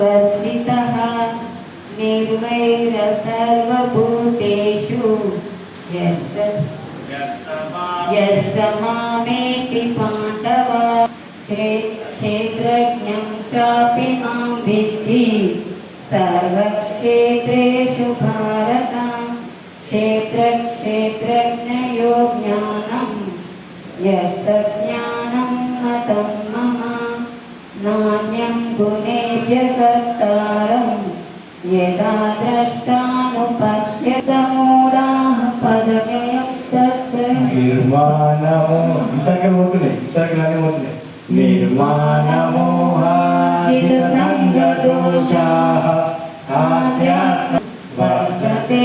वर्जितः निर्वैरसर्वभूतेषु यः समामेति पाण्डवा क्षेत्रज्ञं चापि माँ विद्धि सर्वक्षेत्रेषु भारताम् क्षेत्रक्षेत्रज्ञयो ज्ञानम् यत्तज्ज्ञानं न तं मम नान्यं गुणेभ्यकर्तारम् यदा द्रष्टानुपश्यतमूढाः पदव्ययं तत्र निर्माणमो विसर्गमोतुने विसर्गलाने निर्माणमोहा चिदसङ्गदोषाः आध्यात्म वर्तते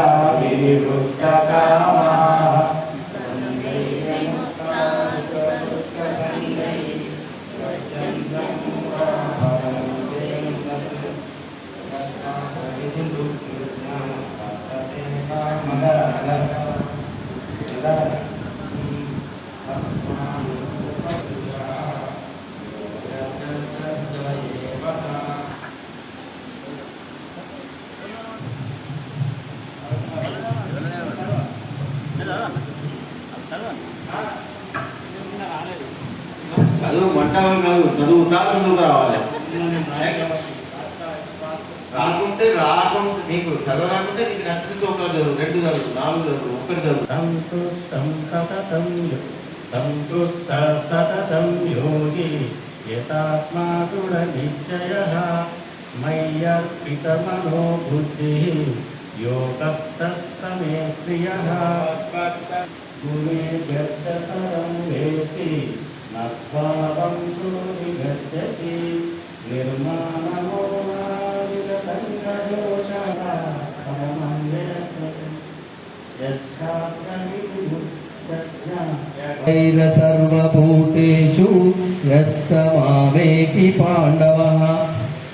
చదువు మంటలు కాదు చదువుతా ముందుకు రావాలి. రాకుంటే రాకుంటే నీకు చదవరాకుంటే నీకు నచ్చింది ఒక చదువు రెండు చదువు నాలుగు చదువు ఒకటి చదువు. సంతుష్టం సతతం సంతుష్ట సతతం యోగి యతాత్మా దృఢ నిశ్చయ మయ్యర్పితమనో బుద్ధి యోగప్త సమే ప్రియ గురే గచ్చతరం వేతి అద్భావం సూరి గచ్చతి నిర్మాణమో సర్వూతూ యమావేకి పాండవ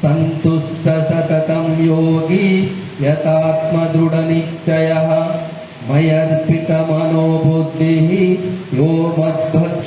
సంతుష్ట సతతం యోగి యో మద్భక్ష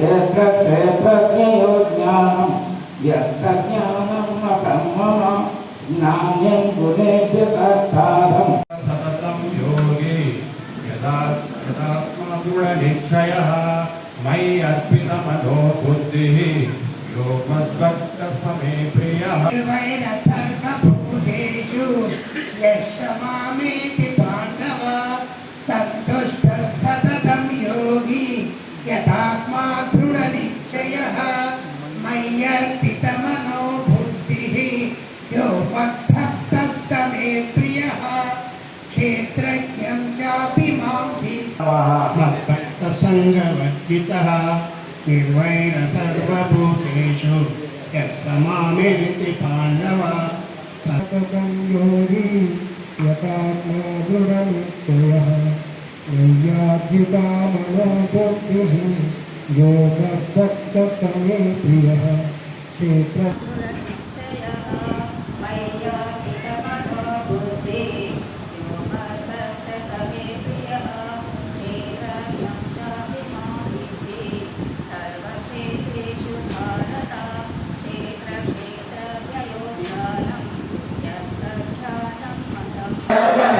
यत्र त्रयप्रज्ञयो ज्ञानं यत्र ज्ञानं न ब्रह्मण ज्ञानं गुणेभ्य कर्तारम् सततं योगी यदा यदात्मगुणनिश्चयः मयि अर्पितमनो बुद्धिः योगद्भक्तसमे प्रियः सर्वभूतेषु यस्य मामेति मत्भक्तसङ्गवर्जितः निर्वैर सर्वभूतेषु यः समामेति पाण्डव सततं योगी यथात्मा दृढनिश्चयः यय्यार्जिता मनोबुद्धिः योगभक्तसमे प्रियः क्षेत्र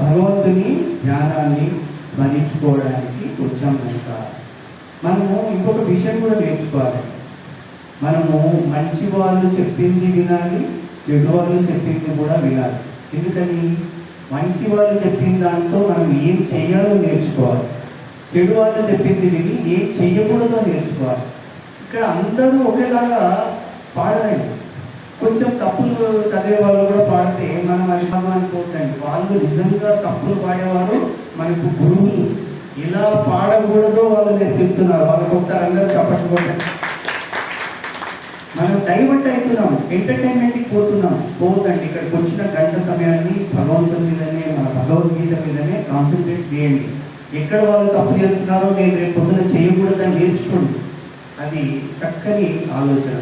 భగవంతుని జ్ఞానాన్ని స్మరించుకోవడానికి వచ్చాం కనుక మనము ఇంకొక విషయం కూడా నేర్చుకోవాలి. మనము మంచి వాళ్ళు చెప్పింది వినాలి చెడు వాళ్ళు చెప్పింది కూడా వినాలి. ఎందుకని? మంచి వాళ్ళు చెప్పిన దాంతో మనం ఏం చేయాలో నేర్చుకోవాలి. చెడు వాళ్ళు చెప్పింది విని ఏం చేయకూడదో నేర్చుకోవాలి. ఇక్కడ అందరూ ఒకేలాగా పాడలేదు కొంచెం తప్పులు చదివే వాళ్ళు కూడా పాడితే మనం అభిమానం అనుకోవద్దండి వాళ్ళు నిజంగా తప్పులు పాడేవారు మనకు గురువులు. ఇలా పాడకూడదో వాళ్ళు నేర్పిస్తున్నారు. వాళ్ళకి ఒకసారి అందరూ చెప్పకపోతే మనం డైవర్ట్ అవుతున్నాం ఎంటర్టైన్మెంట్కి పోతున్నాం. పోతండి ఇక్కడికి వచ్చిన గంట సమయాన్ని భగవంతుని మీదనే మన భగవద్గీత మీదనే కాన్సన్ట్రేట్ చేయండి. ఎక్కడ వాళ్ళు తప్పు చేస్తున్నారో నేను రేపు పొద్దున చేయకూడదని నేర్చుకోండి. అది చక్కని ఆలోచన.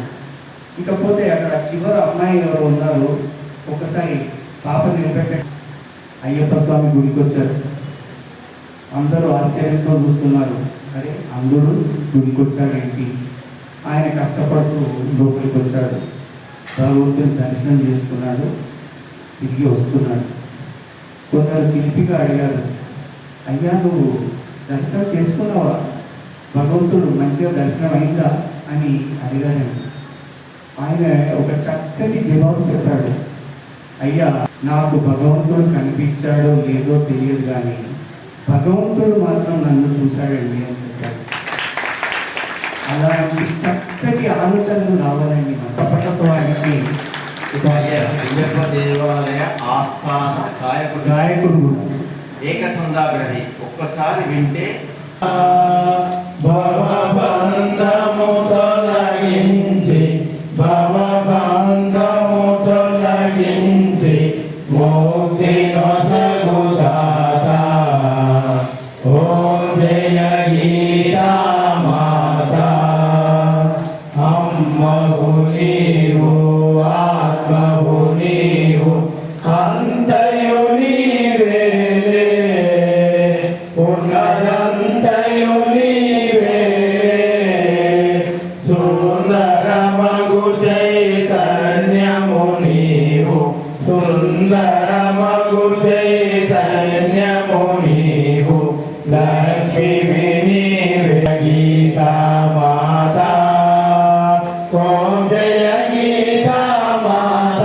ఇకపోతే అక్కడ చివర అమ్మాయి ఎవరు ఉన్నారు ఒకసారి పాప నిలబెట్ట అయ్యప్ప స్వామి గుడికి వచ్చారు అందరూ ఆశ్చర్యంతో చూస్తున్నారు. అరే అందరూ గుడికి వచ్చాడేంటి ఆయన కష్టపడుతూ లోపలికి వచ్చాడు భగవంతుని దర్శనం చేసుకున్నాడు. తిరిగి వస్తున్నాడు. కొందరు చిలిపిగా అడిగారు అయ్యా నువ్వు దర్శనం చేసుకున్నావా? భగవంతుడు మంచిగా దర్శనం అయిందా అని అడిగాను ఆయన ఒక చక్కటి జవాబు చెప్పాడు. అయ్యా నాకు భగవంతుడు కనిపించాడో లేదో తెలియదు కానీ భగవంతుడు మాత్రం నన్ను చూశాడండి అని చెప్పాడు. అలాంటి చక్కటి ఆలోచనలు రావాలండి మన కపటత్వానికి అయ్యప్ప దేవాలయ ఆస్థాన గాయకుడు. గాయకుడు. కూడా ఏకసంధాగ్రహి. ఒక్కసారి వింటే భవబంధము తొలగించి ముక్తి నీవు లక్ష్మి నీవే గీతా మాత ఓం జయ గీతా మాత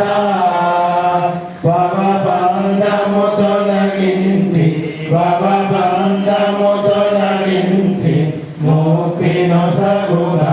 భవబంధము తొలగించి భవబంధము తొలగించి ముక్తి నొసగుదాత